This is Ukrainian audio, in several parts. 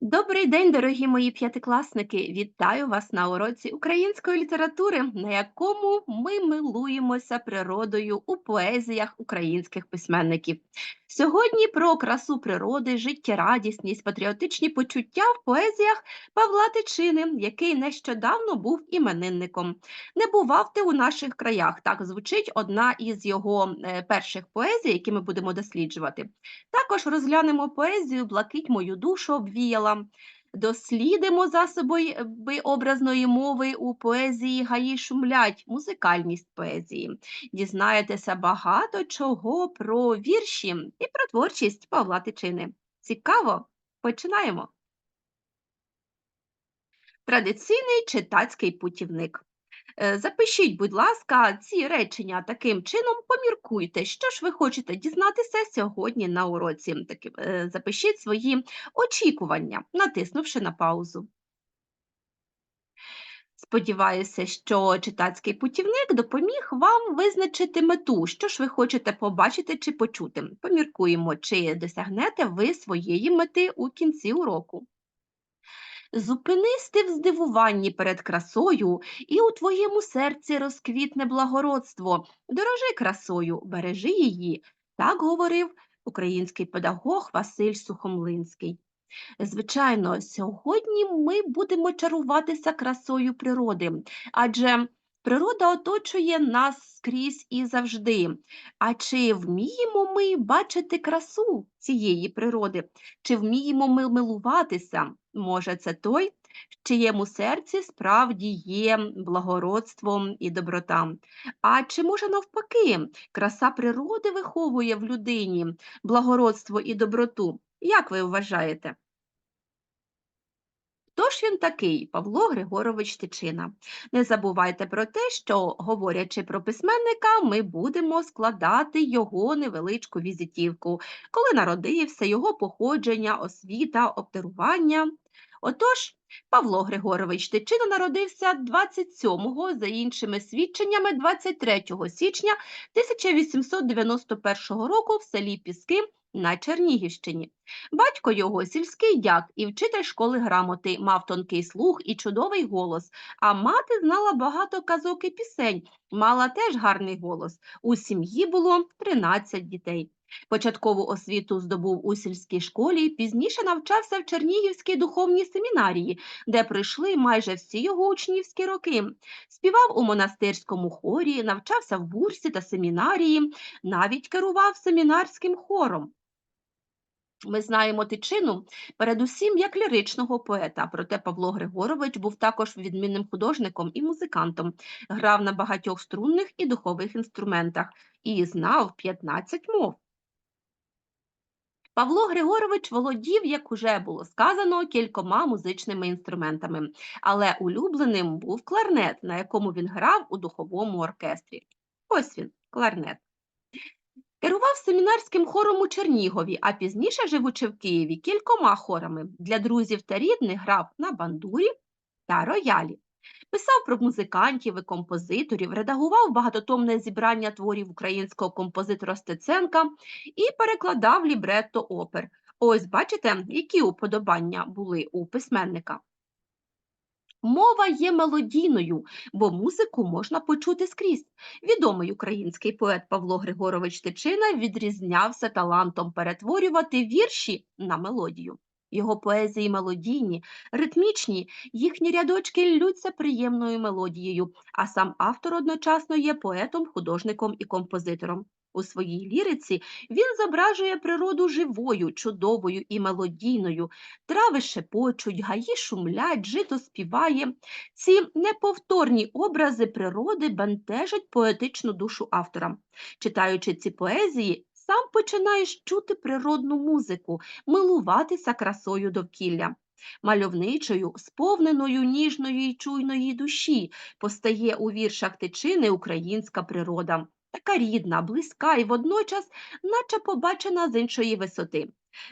Добрий день, дорогі мої п'ятикласники! Вітаю вас на уроці української літератури, на якому ми милуємося природою у поезіях українських письменників. Сьогодні про красу природи, життєрадісність, патріотичні почуття в поезіях Павла Тичини, який нещодавно був іменинником. Не бував ти у наших краях. Так звучить одна із його е, перших поезій, які ми будемо досліджувати. Також розглянемо поезію Блакить мою душу обвіяла. Дослідимо засоби образної мови у поезії Гаї шумлять, музикальність поезії. Дізнаєтеся багато чого про вірші і про творчість Павла Тичини. Цікаво? Починаємо. Традиційний читацький путівник. Е, запишіть, будь ласка, ці речення таким чином, поміркуйте, що ж ви хочете дізнатися сьогодні на уроці. Е, запишіть свої очікування, натиснувши на паузу. Сподіваюся, що читацький путівник допоміг вам визначити мету, що ж ви хочете побачити чи почути. Поміркуємо, чи досягнете ви своєї мети у кінці уроку. Зупинись ти в здивуванні перед красою, і у твоєму серці розквітне благородство. Дорожи красою, бережи її. Так говорив український педагог Василь Сухомлинський. Звичайно, сьогодні ми будемо чаруватися красою природи, адже природа оточує нас скрізь і завжди. А чи вміємо ми бачити красу цієї природи? Чи вміємо ми милуватися? Може, це той, в чиєму серці справді є благородством і доброта. А чи може навпаки, краса природи виховує в людині благородство і доброту? Як ви вважаєте? Хто ж він такий, Павло Григорович Тичина? Не забувайте про те, що, говорячи про письменника, ми будемо складати його невеличку візитівку, коли народився, його походження, освіта, обдарування. Отож, Павло Григорович Тичина народився 27-го, за іншими свідченнями, 23 січня 1891 року в селі Піски на Чернігівщині. Батько його сільський дяк і вчитель школи грамоти, мав тонкий слух і чудовий голос, а мати знала багато казок і пісень, мала теж гарний голос. У сім'ї було 13 дітей. Початкову освіту здобув у сільській школі, пізніше навчався в Чернігівській духовній семінарії, де пройшли майже всі його учнівські роки. Співав у монастирському хорі, навчався в бурсі та семінарії, навіть керував семінарським хором. Ми знаємо тичину передусім як ліричного поета, проте Павло Григорович був також відмінним художником і музикантом, грав на багатьох струнних і духових інструментах і знав 15 мов. Павло Григорович володів, як уже було сказано, кількома музичними інструментами, але улюбленим був кларнет, на якому він грав у духовому оркестрі. Ось він, кларнет. Керував семінарським хором у Чернігові, а пізніше, живучи в Києві, кількома хорами для друзів та рідних грав на бандурі та роялі. Писав про музикантів і композиторів, редагував багатотомне зібрання творів українського композитора Стеценка і перекладав лібретто опер. Ось бачите, які уподобання були у письменника. Мова є мелодійною, бо музику можна почути скрізь. Відомий український поет Павло Григорович Тичина відрізнявся талантом перетворювати вірші на мелодію. Його поезії мелодійні, ритмічні, їхні рядочки ллються приємною мелодією, а сам автор одночасно є поетом, художником і композитором. У своїй ліриці він зображує природу живою, чудовою і мелодійною, трави шепочуть, гаї шумлять, жито співає. Ці неповторні образи природи бентежать поетичну душу автора. Читаючи ці поезії, сам починаєш чути природну музику, милуватися красою довкілля. Мальовничою, сповненою ніжної й чуйної душі постає у віршах тичини українська природа така рідна, близька і водночас, наче побачена з іншої висоти.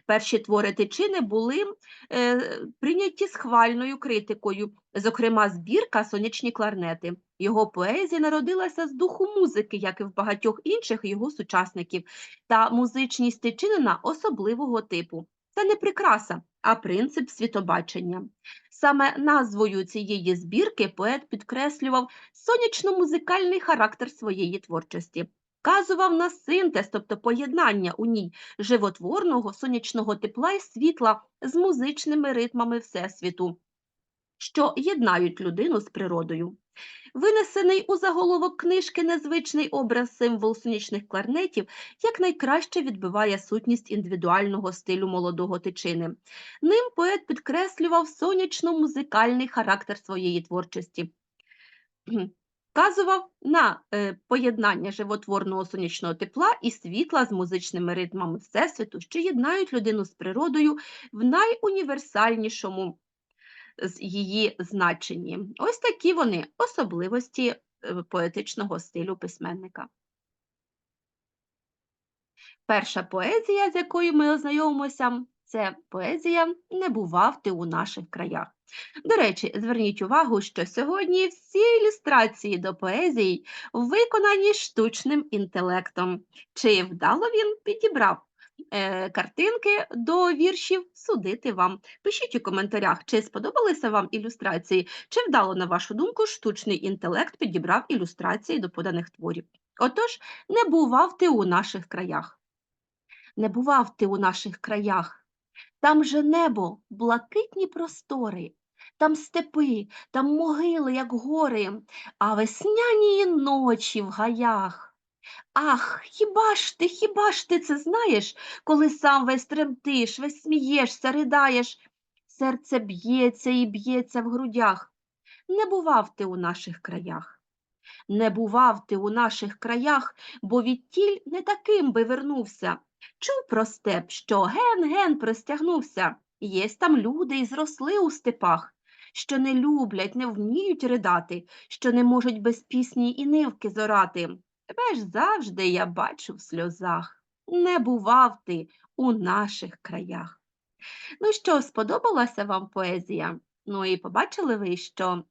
Перші твори тичини були е, прийняті схвальною критикою, зокрема, збірка Сонячні кларнети. Його поезія народилася з духу музики, як і в багатьох інших його сучасників, та музичність тичинина особливого типу. це не прикраса, а принцип світобачення. Саме назвою цієї збірки поет підкреслював сонячно-музикальний характер своєї творчості, вказував на синтез, тобто поєднання у ній животворного сонячного тепла і світла з музичними ритмами Всесвіту, що єднають людину з природою. Винесений у заголовок книжки незвичний образ символ сонячних кларнетів якнайкраще відбиває сутність індивідуального стилю молодого тичини. Ним поет підкреслював сонячно-музикальний характер своєї творчості. Вказував на е, поєднання животворного сонячного тепла і світла з музичними ритмами Всесвіту, що єднають людину з природою в найуніверсальнішому з її значенні. Ось такі вони особливості е, поетичного стилю письменника. Перша поезія, з якою ми ознайомимося, це поезія Не бував ти у наших краях. До речі, зверніть увагу, що сьогодні всі ілюстрації до поезії виконані штучним інтелектом. Чи вдало він підібрав е, картинки до віршів судити вам. Пишіть у коментарях, чи сподобалися вам ілюстрації, чи вдало, на вашу думку, штучний інтелект підібрав ілюстрації до поданих творів. Отож, не бував ти у наших краях. Не бував ти у наших краях. Там же небо, блакитні простори, там степи, там могили, як гори, а весняні ночі в гаях. Ах, хіба ж ти, хіба ж ти це знаєш, коли сам весь тремтиш, весь смієшся, ридаєш, серце б'ється і б'ється в грудях. Не бував ти у наших краях. Не бував ти у наших краях, бо відтіль не таким би вернувся. Чув про степ, що ген-ген простягнувся. Єсть там люди і зросли у степах, що не люблять, не вміють ридати, що не можуть без пісні і нивки зорати. Тебе ж завжди я бачу в сльозах. Не бував ти у наших краях. Ну що, сподобалася вам поезія? Ну і побачили ви, що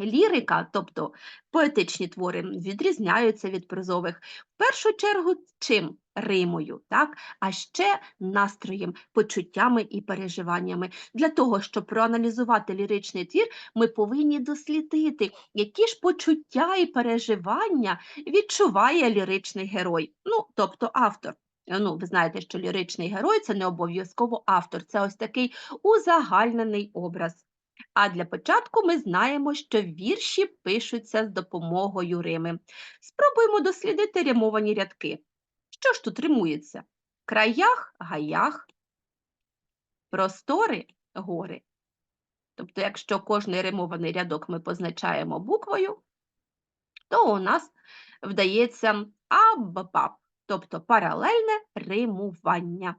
Лірика, тобто поетичні твори, відрізняються від прозових в першу чергу чим? Римою, так? а ще настроєм, почуттями і переживаннями. Для того, щоб проаналізувати ліричний твір, ми повинні дослідити, які ж почуття і переживання відчуває ліричний герой, ну, тобто автор. Ну, Ви знаєте, що ліричний герой це не обов'язково автор, це ось такий узагальнений образ. А для початку ми знаємо, що вірші пишуться з допомогою рими. Спробуємо дослідити римовані рядки. Що ж тут римується? Краях, гаях, простори гори. Тобто, якщо кожний римований рядок ми позначаємо буквою, то у нас вдається аббаб, тобто паралельне римування.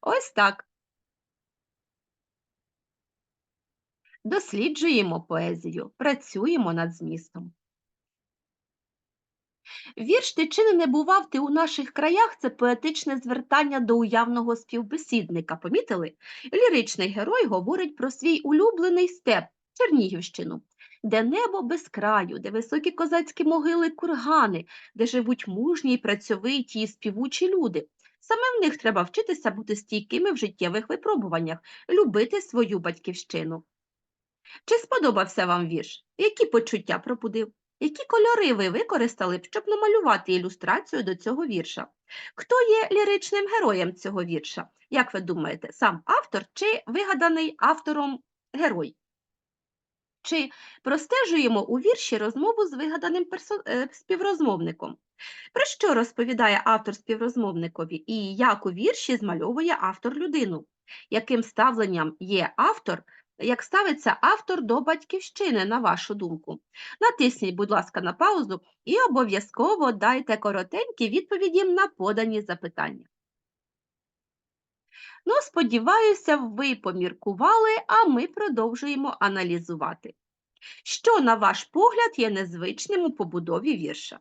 Ось так. Досліджуємо поезію, працюємо над змістом. Вірш «Ти чи не бував ти у наших краях це поетичне звертання до уявного співбесідника. Помітили? Ліричний герой говорить про свій улюблений степ Чернігівщину, де небо без краю, де високі козацькі могили кургани, де живуть мужні працьовиті і співучі люди. Саме в них треба вчитися бути стійкими в життєвих випробуваннях, любити свою батьківщину. Чи сподобався вам вірш? Які почуття пробудив? Які кольори ви використали б, щоб намалювати ілюстрацію до цього вірша? Хто є ліричним героєм цього вірша? Як ви думаєте, сам автор чи вигаданий автором герой? Чи простежуємо у вірші розмову з вигаданим персо... Е, співрозмовником? Про що розповідає автор співрозмовникові і як у вірші змальовує автор людину? Яким ставленням є автор як ставиться автор до батьківщини, на вашу думку. Натисніть, будь ласка, на паузу і обов'язково дайте коротенькі відповіді на подані запитання. Ну, сподіваюся, ви поміркували, а ми продовжуємо аналізувати. Що, на ваш погляд, є незвичним у побудові вірша?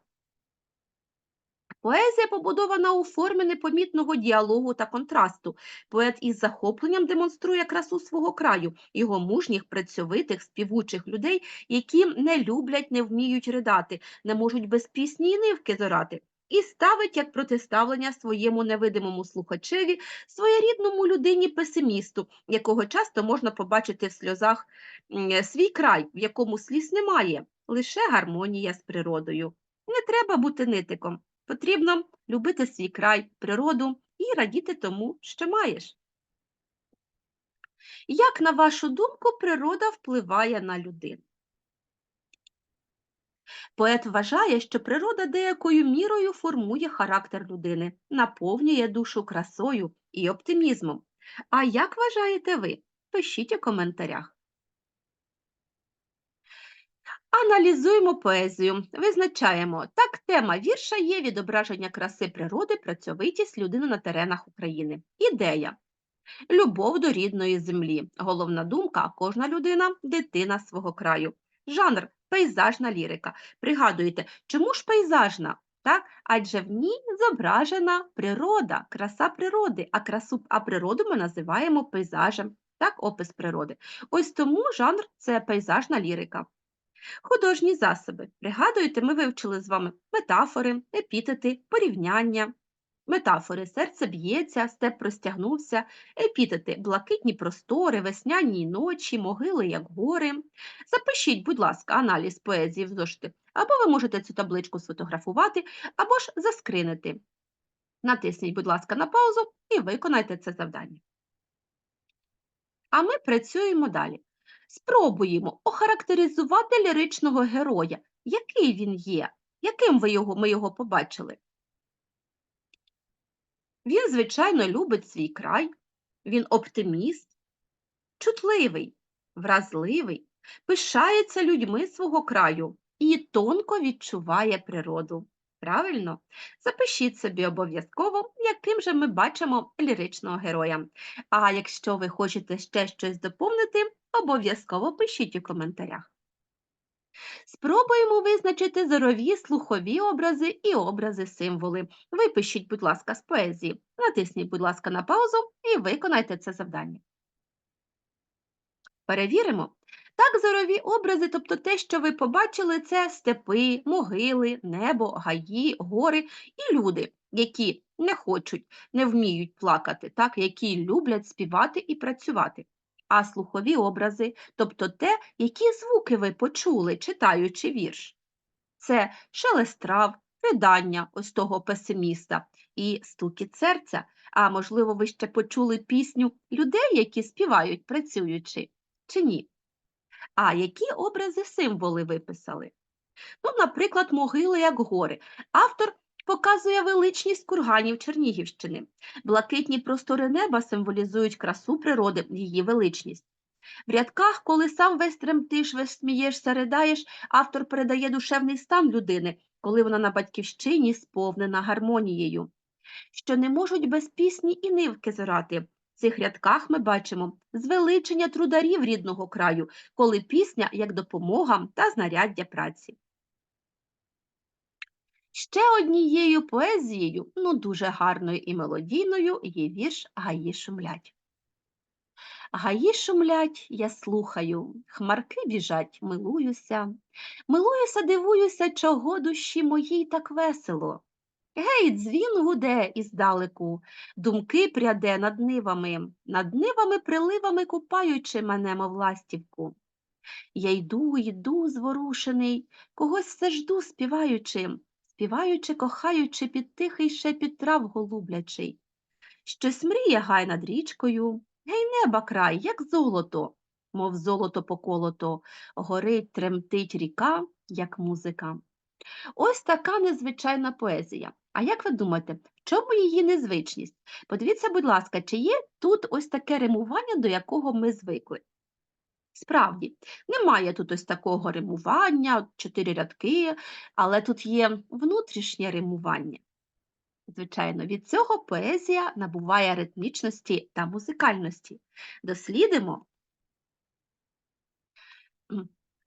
Поезія побудована у формі непомітного діалогу та контрасту. Поет із захопленням демонструє красу свого краю, його мужніх, працьовитих, співучих людей, які не люблять, не вміють ридати, не можуть без пісні і нивки зорати. і ставить як протиставлення своєму невидимому слухачеві, своєрідному людині песимісту, якого часто можна побачити в сльозах свій край, в якому сліз немає, лише гармонія з природою. Не треба бути нитиком. Потрібно любити свій край, природу і радіти тому, що маєш. Як, на вашу думку, природа впливає на людину? Поет вважає, що природа деякою мірою формує характер людини, наповнює душу красою і оптимізмом. А як вважаєте ви? Пишіть у коментарях. Аналізуємо поезію, визначаємо. Так, тема вірша є відображення краси природи, працьовитість людини на теренах України. Ідея. Любов до рідної землі. Головна думка кожна людина дитина свого краю. Жанр пейзажна лірика. Пригадуєте, чому ж пейзажна? Так? Адже в ній зображена природа, краса природи, а красу, а природу ми називаємо пейзажем, так, опис природи. Ось тому жанр це пейзажна лірика. Художні засоби. Пригадуєте, ми вивчили з вами метафори, епітети, порівняння. Метафори серце б'ється, степ простягнувся, епітети блакитні простори, весняні ночі, могили, як гори. Запишіть, будь ласка, аналіз поезії в зошити, або ви можете цю табличку сфотографувати, або ж заскринити. Натисніть, будь ласка, на паузу і виконайте це завдання. А ми працюємо далі. Спробуємо охарактеризувати ліричного героя. Який він є? Яким ви його, ми його побачили? Він, звичайно, любить свій край, він оптиміст, чутливий, вразливий, пишається людьми свого краю і тонко відчуває природу. Правильно? Запишіть собі обов'язково, яким же ми бачимо ліричного героя. А якщо ви хочете ще щось доповнити, обов'язково пишіть у коментарях. Спробуємо визначити зорові слухові образи і образи символи. Випишіть, будь ласка, з поезії. Натисніть, будь ласка, на паузу і виконайте це завдання. Перевіримо. Так, зорові образи, тобто те, що ви побачили, це степи, могили, небо, гаї, гори і люди, які не хочуть, не вміють плакати, так, які люблять співати і працювати а слухові образи, тобто те, які звуки ви почули, читаючи вірш. Це шелест трав, ридання ось того песиміста і стукіт серця, а можливо, ви ще почули пісню людей, які співають, працюючи, чи ні? А які образи символи виписали? Ну, наприклад, могили як гори. Автор показує величність курганів Чернігівщини. Блакитні простори неба символізують красу природи, її величність. В рядках, коли сам весь тремтиш, весь смієшся, ридаєш, автор передає душевний стан людини, коли вона на батьківщині сповнена гармонією, що не можуть без пісні і нивки зорати. Цих рядках ми бачимо звеличення трударів рідного краю, коли пісня як допомога та знаряддя праці. Ще однією поезією, ну дуже гарною і мелодійною, є вірш Гаї шумлять. Гаї шумлять, я слухаю, хмарки біжать, милуюся, милуюся, дивуюся, чого душі моїй так весело. Гей, дзвін гуде іздалеку, думки пряде над нивами, над нивами приливами купаючи мене, мов ластівку. Я йду, йду, зворушений, когось все жду, співаючи співаючи, кохаючи під тихий шепіт трав голублячий. Щось мріє гай над річкою, гей неба край, як золото, мов золото поколото, горить, тремтить ріка, як музика. Ось така незвичайна поезія. А як ви думаєте, в чому її незвичність? Подивіться, будь ласка, чи є тут ось таке римування, до якого ми звикли? Справді, немає тут ось такого римування, чотири рядки, але тут є внутрішнє римування. Звичайно, від цього поезія набуває ритмічності та музикальності. Дослідимо.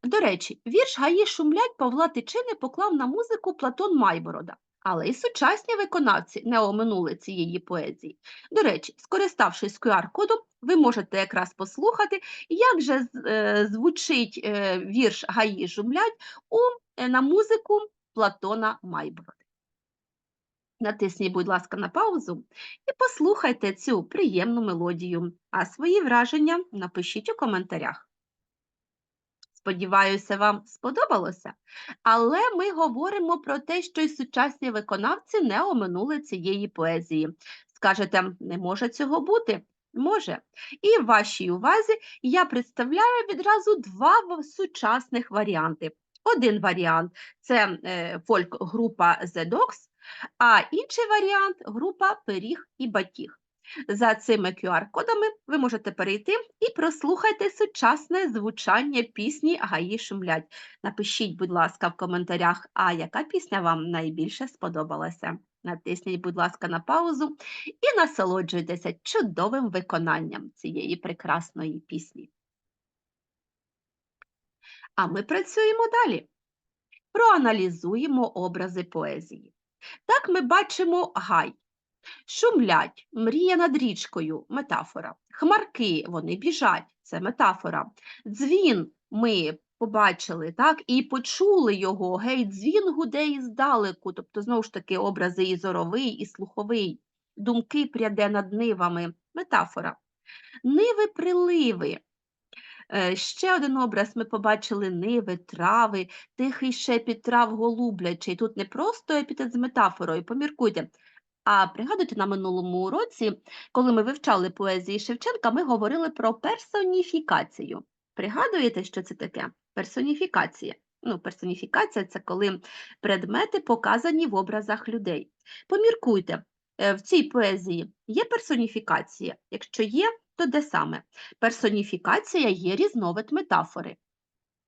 До речі, вірш Гаї шумлять Павла Тичини поклав на музику Платон Майборода. Але і сучасні виконавці не оминули цієї поезії. До речі, скориставшись QR-кодом, ви можете якраз послухати, як же е, звучить е, вірш Гаї жумлять у, е, на музику Платона Майбороди. Натисніть, будь ласка, на паузу і послухайте цю приємну мелодію, а свої враження напишіть у коментарях. Сподіваюся, вам сподобалося. Але ми говоримо про те, що й сучасні виконавці не оминули цієї поезії. Скажете, не може цього бути? Може. І в вашій увазі я представляю відразу два сучасних варіанти. Один варіант це е, фольк-група The Dogs, а інший варіант група Пиріг і Батіг. За цими QR-кодами ви можете перейти і прослухайте сучасне звучання пісні Гаї шумлять. Напишіть, будь ласка, в коментарях, а яка пісня вам найбільше сподобалася. Натисніть, будь ласка, на паузу і насолоджуйтеся чудовим виконанням цієї прекрасної пісні. А ми працюємо далі. Проаналізуємо образи поезії. Так ми бачимо гай. Шумлять, мрія над річкою метафора. Хмарки, вони біжать, це метафора. Дзвін ми побачили, так, і почули його, гей, дзвін гуде іздалеку, тобто, знову ж таки, образи і зоровий, і слуховий. Думки пряде над нивами, метафора. Ниви приливи. Е, Ще один образ ми побачили ниви, трави, тихий шепіт трав голублячий. Тут не просто епітет з метафорою, поміркуйте. А пригадуйте, на минулому уроці, коли ми вивчали поезії Шевченка, ми говорили про персоніфікацію. Пригадуєте, що це таке? Персоніфікація. Ну, персоніфікація це коли предмети показані в образах людей. Поміркуйте, е, в цій поезії є персоніфікація? Якщо є, то де саме? Персоніфікація є різновид метафори.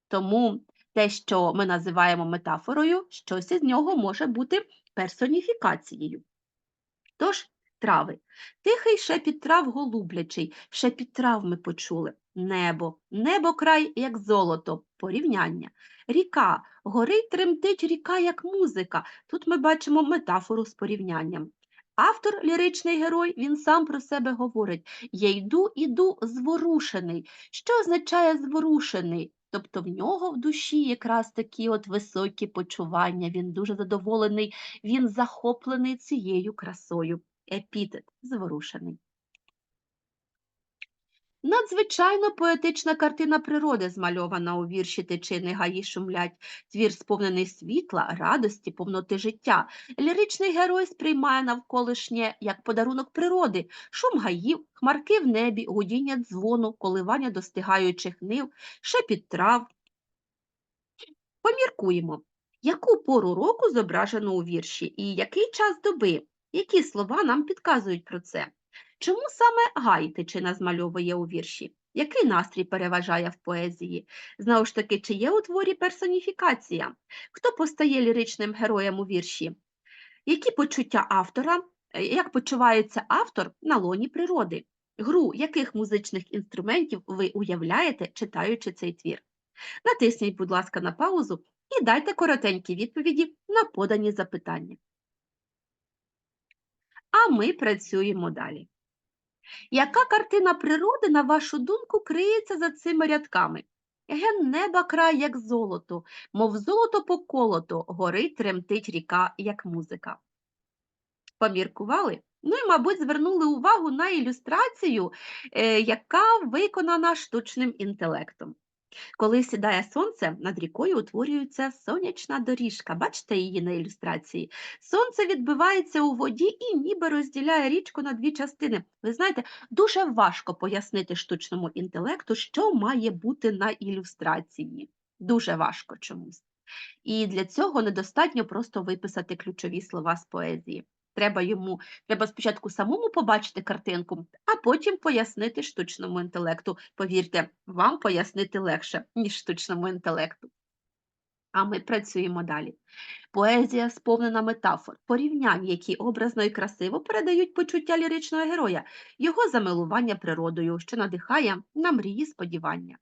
Тому те, що ми називаємо метафорою, щось із нього може бути персоніфікацією. Тож, трави. Тихий шепіт трав голублячий, шепіт трав ми почули. Небо, небо край, як золото, порівняння. Ріка, горить тремтить ріка, як музика. Тут ми бачимо метафору з порівнянням. Автор, ліричний герой, він сам про себе говорить: Я йду, іду зворушений. Що означає зворушений? Тобто в нього в душі якраз такі от високі почування, він дуже задоволений, він захоплений цією красою. Епітет зворушений. Надзвичайно поетична картина природи змальована у вірші Тичини гаї шумлять, твір сповнений світла, радості, повноти життя. Ліричний герой сприймає навколишнє як подарунок природи, шум гаїв, хмарки в небі, гудіння дзвону, коливання достигаючих нив, шепіт трав. Поміркуємо, яку пору року зображено у вірші і який час доби, які слова нам підказують про це. Чому саме гай тичина змальовує у вірші? Який настрій переважає в поезії? Знову ж таки, чи є у творі персоніфікація? Хто постає ліричним героєм у вірші? Які почуття автора? Е, Як почувається автор на лоні природи? Гру яких музичних інструментів ви уявляєте, читаючи цей твір? Натисніть, будь ласка, на паузу і дайте коротенькі відповіді на подані запитання. А ми працюємо далі. Яка картина природи, на вашу думку, криється за цими рядками? Ген неба край, як золото, мов золото поколото, горить тремтить ріка, як музика. Поміркували? Ну і, мабуть, звернули увагу на ілюстрацію, е, яка виконана штучним інтелектом. Коли сідає сонце, над рікою утворюється сонячна доріжка. Бачите її на ілюстрації? Сонце відбивається у воді і ніби розділяє річку на дві частини. Ви знаєте, дуже важко пояснити штучному інтелекту, що має бути на ілюстрації. Дуже важко чомусь. І для цього недостатньо просто виписати ключові слова з поезії. Треба йому, треба спочатку самому побачити картинку, а потім пояснити штучному інтелекту. Повірте, вам пояснити легше, ніж штучному інтелекту. А ми працюємо далі. Поезія сповнена метафор, порівнянь, які образно і красиво передають почуття ліричного героя, його замилування природою, що надихає на мрії сподівання.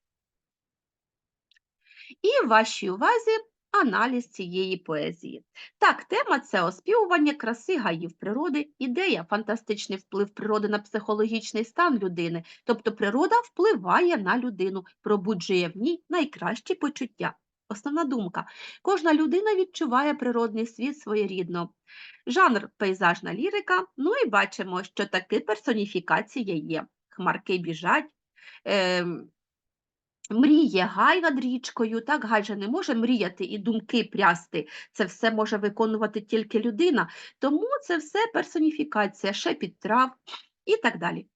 І в вашій увазі аналіз цієї поезії. Так, тема це оспівування краси гаїв природи, ідея фантастичний вплив природи на психологічний стан людини, тобто природа впливає на людину, пробуджує в ній найкращі почуття. Основна думка. Кожна людина відчуває природний світ своєрідно. Жанр пейзажна лірика. Ну і бачимо, що таки персоніфікація є. Хмарки біжать. Мріє гай над річкою, так гай же не може мріяти і думки прясти. Це все може виконувати тільки людина, тому це все персоніфікація, шепіт трав і так далі.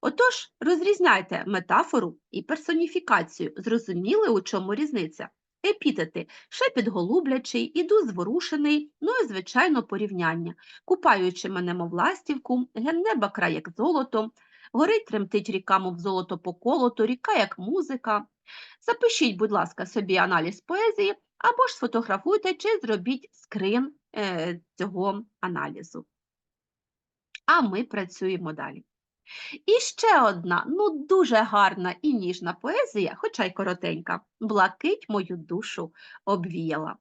Отож, розрізняйте метафору і персоніфікацію. Зрозуміли, у чому різниця? Епітети шепіт голублячий, іду зворушений, ну і, звичайно, порівняння. Купаючи мене, мов ластівку, ген неба край як золото, горить тремтить ріка, мов золото поколото, ріка як музика. Запишіть, будь ласка, собі аналіз поезії, або ж сфотографуйте чи зробіть скрин е, цього аналізу. А ми працюємо далі. І ще одна, ну дуже гарна і ніжна поезія, хоча й коротенька. Блакить мою душу обвіяла.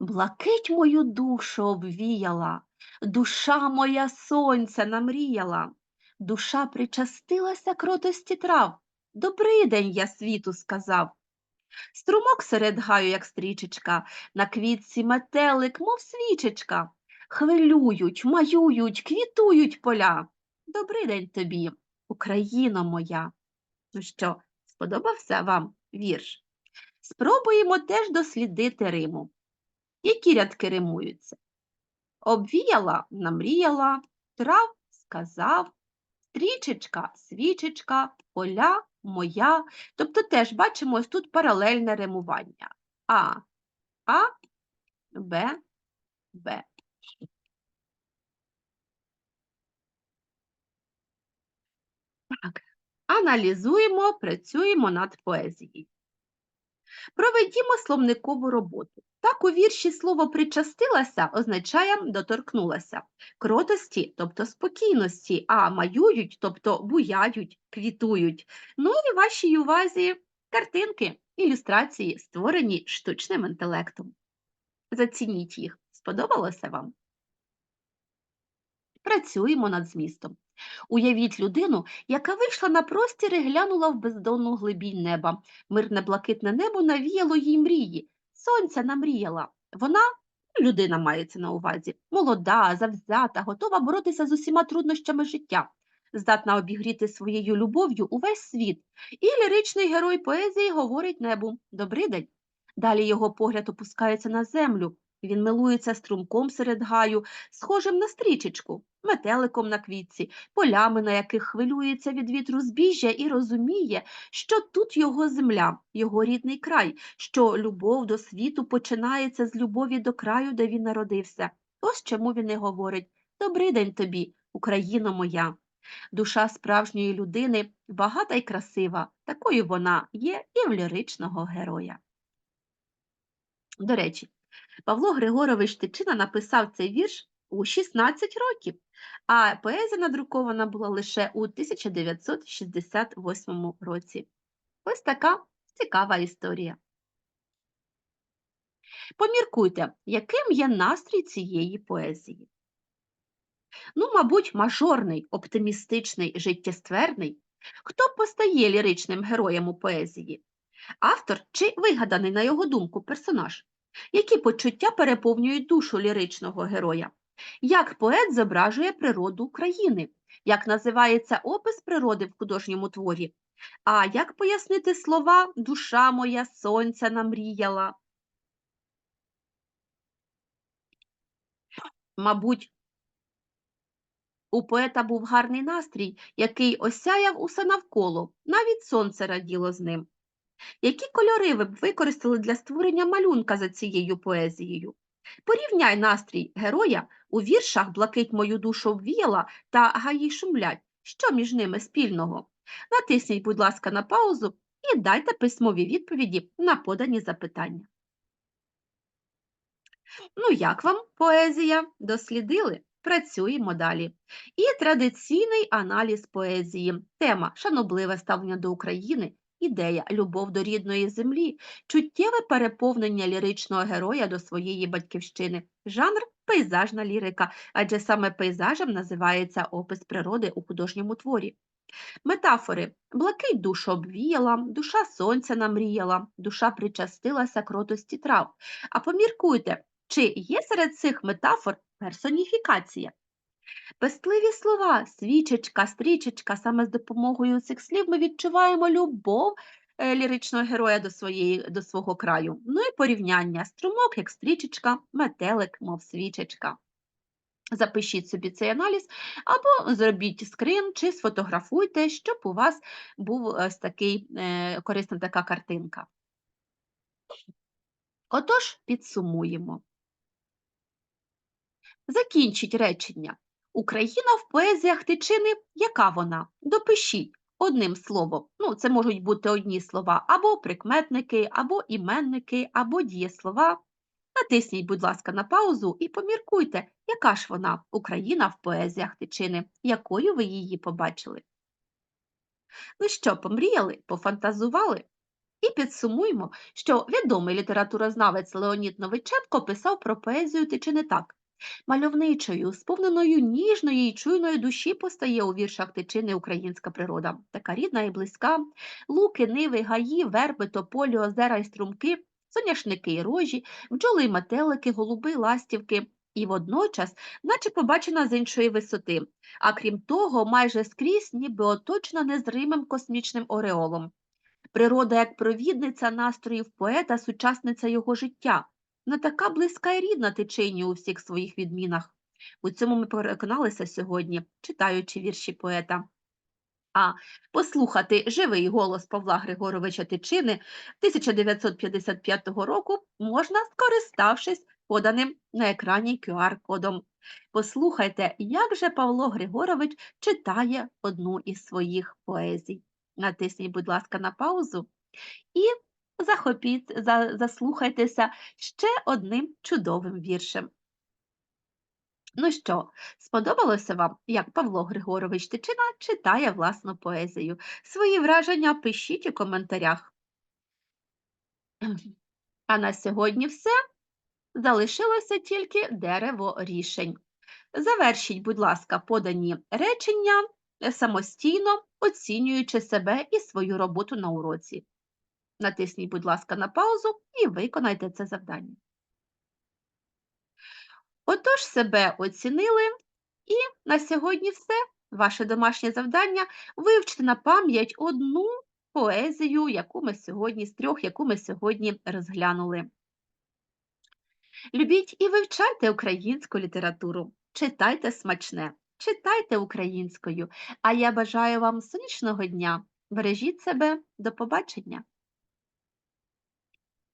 Блакить мою душу обвіяла, душа моя сонця намріяла, душа причастилася кротості трав. Добрий день я світу сказав. Струмок серед гаю, як стрічечка, на квітці метелик, мов свічечка. Хвилюють, маюють, квітують поля. Добрий день тобі, Україно моя. Ну що, сподобався вам вірш? Спробуємо теж дослідити Риму. Які рядки римуються? Обвіяла, намріяла, трав сказав, стрічечка, свічечка, поля моя. Тобто теж бачимо ось тут паралельне римування. А, А, Б, Б. Так, аналізуємо, працюємо над поезією. Проведімо словникову роботу. Так, у вірші слово причастилася означає доторкнулася. Кротості, тобто спокійності, а маюють, тобто буяють, квітують. Ну і вашій увазі картинки, ілюстрації, створені штучним інтелектом. Зацініть їх. Сподобалося вам? Працюємо над змістом. Уявіть людину, яка вийшла на простір і глянула в бездонну глибінь неба. Мирне блакитне небо навіяло їй мрії. Сонця намріяла. Вона, людина мається на увазі, молода, завзята, готова боротися з усіма труднощами життя, здатна обігріти своєю любов'ю увесь світ. І ліричний герой поезії говорить небу «Добрий день». Далі його погляд опускається на землю. Він милується струмком серед гаю, схожим на стрічечку, метеликом на квітці, полями, на яких хвилюється від вітру збіжжя, і розуміє, що тут його земля, його рідний край, що любов до світу починається з любові до краю, де він народився. Ось чому він і говорить Добрий день тобі, Україно моя. Душа справжньої людини багата й красива, такою вона є і в ліричного героя. До речі, Павло Григорович Тичина написав цей вірш у 16 років, а поезія надрукована була лише у 1968 році. Ось така цікава історія. Поміркуйте, яким є настрій цієї поезії. Ну, мабуть, мажорний, оптимістичний, життєстверний. Хто постає ліричним героєм у поезії? Автор чи вигаданий, на його думку, персонаж? Які почуття переповнюють душу ліричного героя? Як поет зображує природу України? Як називається опис природи в художньому творі? А як пояснити слова душа моя сонця намріяла? Мабуть, у поета був гарний настрій, який осяяв усе навколо, навіть сонце раділо з ним. Які кольори ви б використали для створення малюнка за цією поезією? Порівняй настрій героя у віршах Блакить мою душу обвіяла та Гаї шумлять. Що між ними спільного? Натисніть, будь ласка, на паузу і дайте письмові відповіді на подані запитання. Ну, як вам поезія? Дослідили? Працюємо далі. І традиційний аналіз поезії. Тема шанобливе ставлення до України, ідея любов до рідної землі, чуттєве переповнення ліричного героя до своєї батьківщини, жанр пейзажна лірика, адже саме пейзажем називається опис природи у художньому творі. Метафори блакить душу обвіяла, душа сонця намріяла, душа причастилася кротості трав. А поміркуйте, чи є серед цих метафор персоніфікація? Пестливі слова, свічечка, стрічечка, саме з допомогою цих слів ми відчуваємо любов е, ліричного героя до, своєї, до свого краю. Ну і порівняння струмок, як стрічечка, метелик, мов свічечка. Запишіть собі цей аналіз, або зробіть скрин чи сфотографуйте, щоб у вас був ось такий е, корисна така картинка. Отож, підсумуємо. Закінчіть речення. Україна в поезіях тичини, яка вона? Допишіть одним словом. Ну, це можуть бути одні слова, або прикметники, або іменники, або дієслова. Натисніть, будь ласка, на паузу і поміркуйте, яка ж вона, Україна в поезіях тичини, якою ви її побачили. Ну що, помріяли, пофантазували? І підсумуємо, що відомий літературознавець Леонід Новиченко писав про поезію тичини так. Мальовничою, сповненою ніжної й чуйної душі постає у віршах тичини українська природа, така рідна і близька, луки, ниви, гаї, верби, тополі, озера й струмки, соняшники й рожі, бджоли й метелики, голуби, ластівки. І водночас, наче побачена з іншої висоти, а крім того, майже скрізь ніби оточена незримим космічним ореолом. Природа як провідниця настроїв поета, сучасниця його життя, не така близька і рідна течені у всіх своїх відмінах. У цьому ми переконалися сьогодні, читаючи вірші поета. А послухати живий голос Павла Григоровича Тичини 1955 року можна, скориставшись поданим на екрані QR-кодом. Послухайте, як же Павло Григорович читає одну із своїх поезій. Натисніть, будь ласка, на паузу і захопіть, за, заслухайтеся ще одним чудовим віршем. Ну що, сподобалося вам, як Павло Григорович Тичина читає власну поезію? Свої враження пишіть у коментарях. А на сьогодні все. Залишилося тільки дерево рішень. Завершіть, будь ласка, подані речення самостійно оцінюючи себе і свою роботу на уроці. Натисніть, будь ласка, на паузу і виконайте це завдання. Отож, себе оцінили, і на сьогодні все. Ваше домашнє завдання вивчити на пам'ять одну поезію, яку ми сьогодні з трьох, яку ми сьогодні розглянули. Любіть і вивчайте українську літературу, читайте смачне, читайте українською. А я бажаю вам сонячного дня. Бережіть себе, до побачення!